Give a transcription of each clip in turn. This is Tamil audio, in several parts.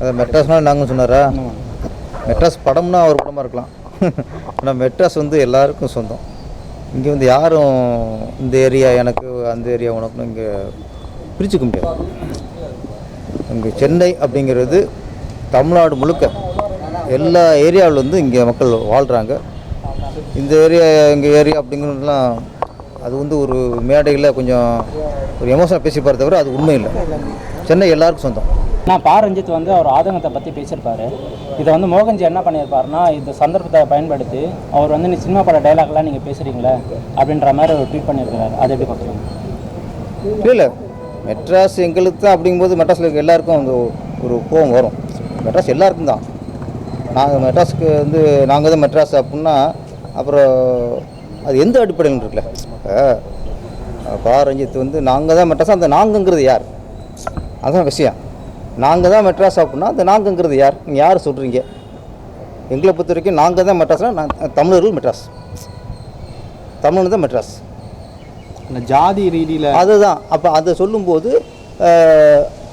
அது மெட்ராஸ்னால் நாங்கள் சொன்னாரா? மெட்ராஸ் படம்னா அவர் படமாக இருக்கலாம். ஆனால் மெட்ராஸ் வந்து எல்லாருக்கும் சொந்தம். இங்கே வந்து யாரும் இந்த ஏரியா எனக்கு அந்த ஏரியா உனக்குன்னு இங்கே பிரிச்சுக்க முடியாது. இங்கே சென்னை அப்படிங்கிறது தமிழ்நாடு முழுக்க எல்லா ஏரியாவில் வந்து இங்கே மக்கள் வாழ்கிறாங்க இந்த ஏரியா எங்கள் ஏரியா அப்படிங்கிறதுலாம் அது வந்து ஒரு மேடையில் கொஞ்சம் ஒரு எமோஷனாக பேசி பாரு தவிர அது உண்மை இல்லை. சென்னை எல்லாருக்கும் சொந்தம். நான் பா ரஞ்சித் வந்து அவர் ஆதங்கத்தை பற்றி பேசியிருப்பாரு. இதை வந்து மோகன்ஜி என்ன பண்ணியிருப்பாருன்னா இந்த சந்தர்ப்பத்தை பயன்படுத்தி அவர் வந்து நீ சினிமா பட டைலாக்லாம் நீங்கள் பேசுகிறீங்களே அப்படின்ற மாதிரி ஒரு ட்வீட் பண்ணியிருக்காரு அதை எப்படி பார்க்குறீங்க? இல்லை மெட்ராஸ் எங்களுக்கு தான் அப்படிங்கும்போது மெட்ராஸில் இருக்க எல்லாருக்கும் அந்த ஒரு கோவம் வரும். மெட்ராஸ் எல்லாருக்கும் தான். நாங்கள் மெட்ராஸுக்கு வந்து நாங்கள் தான் மெட்ராஸ் அப்படின்னா அப்புறம் அது எந்த அடிப்படையில் இருக்குல்ல? பா ரஞ்சித் வந்து நாங்கள் தான் மெட்ராஸ். அந்த நாங்கங்கிறது யார்? அதுதான் விஷயம். நாங்கள் தான் மெட்ராஸ் அப்படின்னா அந்த நாங்கங்கிறது யார்? நீங்கள் யார் சொல்கிறீங்க எங்களை பொறுத்த வரைக்கும் நாங்கள் தான் மெட்ராஸ்னால் நான் தமிழர்கள் மெட்ராஸ். தமிழ் தான் மெட்ராஸ். அந்த ஜாதி ரீதியில் அதுதான். அப்போ அதை சொல்லும்போது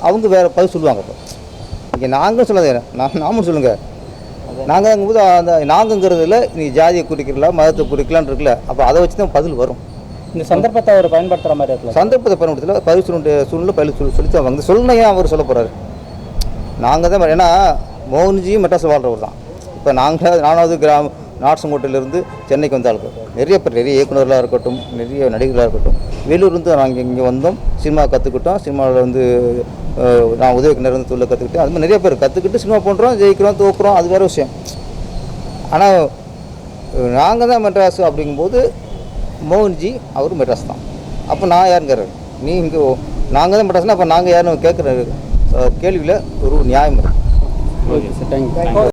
அவங்க வேறு பதில் சொல்லுவாங்க இப்போ இங்கே நாங்கள் சொல்லாதே நான் நாமும் சொல்லுங்கள் நாங்கள் போது அந்த நாங்கங்கிறதுல நீ ஜாதியை குறிக்கலாம் மதத்தை குறிக்கலான்னு இருக்குல்ல அப்போ அதை வச்சு தான் பதில் வரும். இந்த சந்தர்ப்பத்தை அவர் பயன்படுத்துகிற மாதிரி இருக்குல்ல? சந்தர்ப்பத்தை பயன்படுத்தல பதில் சொல்ல சூழ்நிலை பதில் சொல்லி சொல்லி வந்து சொல்லணும் ஏன் அவர் சொல்ல போகிறாரு நாங்கள் தான் ஏன்னா மோகன்ஜியும் மெட்ராஸ் வாழ்றவர் தான். இப்போ நாங்கள் நானாவது கிராம நாட்சங்கோட்டையிலேருந்து சென்னைக்கு வந்த ஆளுக்கு நிறைய பேர் நிறைய இயக்குநர்களாக இருக்கட்டும் நிறைய நடிகர்களாக இருக்கட்டும் வேலூர்லேருந்து நாங்கள் இங்கே வந்தோம். சினிமா கற்றுக்கிட்டோம் சினிமாவில் வந்து நான் உதவி இருந்து தொழில் கற்றுக்கிட்டேன் அது மாதிரி நிறைய பேர் கற்றுக்கிட்டு சினிமா பண்ணுறோம் ஜெயிக்கிறோம் தோக்குறோம். அது வேறு விஷயம். ஆனால் நாங்கள் தான் மெட்ராஸ் அப்படிங்கும்போது மோகன்ஜி அவர் மெட்ராஸ் தான். அப்போ நான் யாருங்கிறார்? நீ இங்கே நாங்கள் தான் மெட்ராஸ்னா அப்போ நாங்கள் யாருன்னு கேட்குற கேள்வியில் ஒரு நியாயம் இருக்குது ஓகே சார் தேங்க்யூ